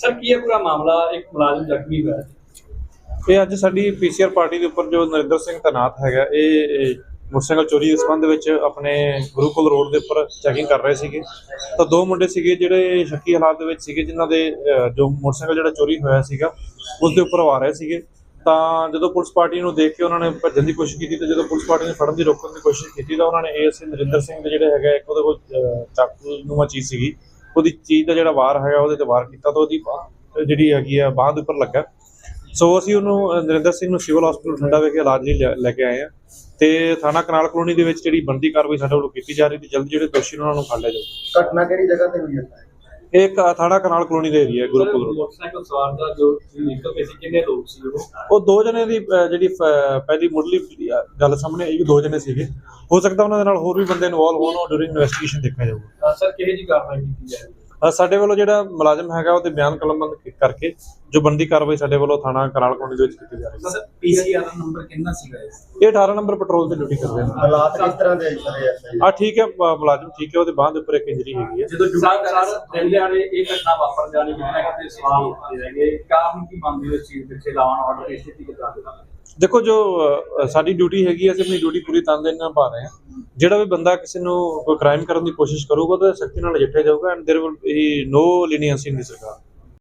Sir, ਕੀ ਹੈ ਪੂਰਾ ਮਾਮਲਾ ਇੱਕ ਮੁਲਾਜ਼ਮ ਜ਼ਖਮੀ ਹੋਇਆ ਇਹ ਅੱਜ ਸਾਡੀ ਪੀਸੀਆਰ ਪਾਰਟੀ ਦੇ ਉੱਪਰ ਜੋ ਨਰਿੰਦਰ ਸਿੰਘ ਤੈਨਾਤ ਹੈਗਾ, ਇਹ ਮੋਟਰਸਾਈਕਲ ਚੋਰੀ ਦੇ ਸੰਬੰਧ ਵਿੱਚ ਆਪਣੇ ਗੁਰੂਕੁਲ ਰੋਡ ਦੇ ਉੱਪਰ ਚੈਕਿੰਗ ਕਰ ਰਹੇ ਸੀਗੇ। ਤਾਂ ਦੋ ਮੁੰਡੇ ਸੀਗੇ ਜਿਹੜੇ ਸ਼ੱਕੀ ਹਾਲਾਤ ਦੇ ਵਿੱਚ ਸੀਗੇ, ਜਿਨ੍ਹਾਂ ਦੇ ਜੋ ਮੋਟਰਸਾਈਕਲ ਜਿਹੜਾ ਚੋਰੀ ਹੋਇਆ ਸੀਗਾ, ਉਸ ਦੇ ਉੱਪਰ ਆ ਰਹੇ ਸੀਗੇ। ਤਾਂ ਜਦੋਂ ਪੁਲਿਸ ਪਾਰਟੀ ਨੂੰ ਦੇਖ ਕੇ ਉਹਨਾਂ ਨੇ ਭੱਜਣ ਦੀ ਕੋਸ਼ਿਸ਼ ਕੀਤੀ, ਤੇ ਜਦੋਂ ਪੁਲਿਸ ਪਾਰਟੀ ਨੇ ਫੜਨ ਦੀ ਰੋਕਣ ਦੀ ਕੋਸ਼ਿਸ਼ ਕੀਤੀ, ਤਾਂ ਉਹਨਾਂ ਨੇ ਏਐਸਏ ਨਰਿੰਦਰ ਸਿੰਘ ਦੇ ਜਿਹੜੇ ਹੈਗਾ ਇੱਕ ਉਹਦੇ ਕੋਲ ਚਾਕੂ ਨੂੰਆ ਚੀਜ਼ ਸੀਗੀ। ਉਹਦੀ ਚੀਜ਼ ਦਾ ਜਿਹੜਾ ਵਾਰ ਹੈਗਾ, ਉਹਦੇ ਤੇ ਵਾਰ ਕੀਤਾ ਤਾਂ ਉਹਦੀ ਜਿਹੜੀ ਹੈਗੀ ਆ, ਬਾਂਹ ਦੇ ਉੱਪਰ ਲੱਗਾ। ਸੋ ਅਸੀਂ ਉਹਨੂੰ ਨਰਿੰਦਰ ਸਿੰਘ ਨੂੰ ਸਿਵਲ ਹਸਪੀਟਲ ਠੰਡਾ ਵਿਖੇ, ਇਲਾਜ ਲਈ ਲਿਆ- ਲੈ ਕੇ ਆਏ ਆ। ਤੇ ਥਾਣਾ ਕਨਾਲ ਕਲੋਨੀ ਦੇ ਵਿੱਚ ਜਿਹੜੀ ਬਣਦੀ ਕਾਰਵਾਈ ਸਾਡੇ ਵੱਲੋਂ ਕੀਤੀ ਜਾ ਰਹੀ, ਤੇ ਜਲਦ ਜਿਹੜੇ ਦੋਸ਼ੀ ਉਹਨਾਂ ਨੂੰ ਫੜ ਲਿਆ ਜਾਊਗਾ। ਘਟਨਾ ਕਿਹੜੀ ਜਗ੍ਹਾ ਤੇ ਹੋਈ ਹੈ? ਇਹ ਇੱਕ ਥਾਣਾ ਕਨਾਲ ਕਲੋਨੀ ਦਾ ਏਰੀਆ ਗੁਰੂਕੁਲ ਰੋਡ। ਮੋਟਰਸਾਈਕਲ ਸਵਾਰ ਦਾ ਜੋ ਨਿਕਲ ਕੇ ਸੀ ਕਿੰਨੇ ਲੋਕ ਸੀ ਉਹ? ਉਹ ਦੋ ਜਣੇ ਦੀ ਜਿਹੜੀ ਪਹਿਲੀ ਮੁੱਢਲੀ ਗੱਲ ਸਾਹਮਣੇ ਆਈ ਦੋ ਜਣੇ ਸੀਗੇ। ਹੋ ਸਕਦਾ ਉਹਨਾਂ ਦੇ ਨਾਲ ਹੋਰ ਵੀ ਬੰਦੇ ਇਨਵੋਲਵ ਹੋਣ ਉਹ ਡੂਰਿੰਗ ਇਨਵੈਸਟੀਗੇਸ਼ਨ ਦੇਖਿਆ ਜਾਊਗਾ। ਸਰ ਕਿਹੇ ਜੀ ਕਾਰਵਾਈ ਕੀਤੀ ਜਾਏਗੀ ਸਾਡੇ ਵੱਲੋਂ ਜਿਹੜਾ ਮੁਲਾਜ਼ਮ ਹੈਗਾ ਉਹਦੇ ਬਿਆਨ ਕਲਮਬੰਦ ਕਰਕੇ ਜੋ ਬਣਦੀ ਕਾਰਵਾਈ ਸਾਡੇ ਵੱਲੋਂ ਥਾਣਾ ਕਨਾਲ ਕਲੋਨੀ ਦੇ ਵਿੱਚ ਕੀਤੀ ਜਾ ਰਹੀ ਹੈ। ਸਰ ਪੀਸੀਆਰ ਦਾ ਨੰਬਰ ਕਿੰਨਾ ਸੀਗਾ ਇਹ? 18 ਨੰਬਰ ਪੈਟਰੋਲ ਤੇ ਡਿਊਟੀ ਕਰਦੇ ਨੇ। ਹਾਲਾਤ ਕਿਸ ਤਰ੍ਹਾਂ ਦੇ ਸਰ ਆ ਠੀਕ ਹੈ ਮੁਲਾਜ਼ਮ ਠੀਕ ਹੈ ਉਹਦੇ ਬਾਂਹ ਦੇ ਉੱਪਰ ਇੱਕ ਇੰਜਰੀ ਹੈਗੀ ਹੈ। ਜਦੋਂ ਸਰ ਸਰ ਦਿਨ ਦਿਹਾੜੇ ਇਹ ਘਟਨਾ ਵਾਪਰ ਜਾਣੀ ਕਿਤੇ ਸਵਾਲ ਉੱਠਦੇ ਹੈਗੇ ਕਾਰਨ ਕੀ ਮੰਨਦੇ ਹੋ ਇਸ ਚੀਜ਼ ਪਿੱਛੇ ਲਾਉਣ ਆਰਡਰ ਦੀ ਸਥਿਤੀ ਕਿਦਾਂ ਦੇ ਦੇਖੋ ਜੋ ਅ, ਸਾਡੀ ਡਿਊਟੀ ਹੈਗੀ ਹੈ ਅਸੀਂ ਆਪਣੀ ਡਿਊਟੀ ਪੂਰੀ ਤਨਦੇਹੀ ਨਾਲ ਨਿਭਾ ਰਹੇ ਹਾਂ ਜਿਹੜਾ ਵੀ ਬੰਦਾ ਕਿਸੇ ਨੂੰ ਕੋਈ ਕ੍ਰਾਈਮ ਕਰਨ ਦੀ ਕੋਸ਼ਿਸ਼ ਕਰੂਗਾ ਤਾਂ ਸਖਤੀ ਨਾਲ ਨਜਿੱਠਿਆ ਜਾਊਗਾ and there will be no leniency in the ਸਰਕਾਰ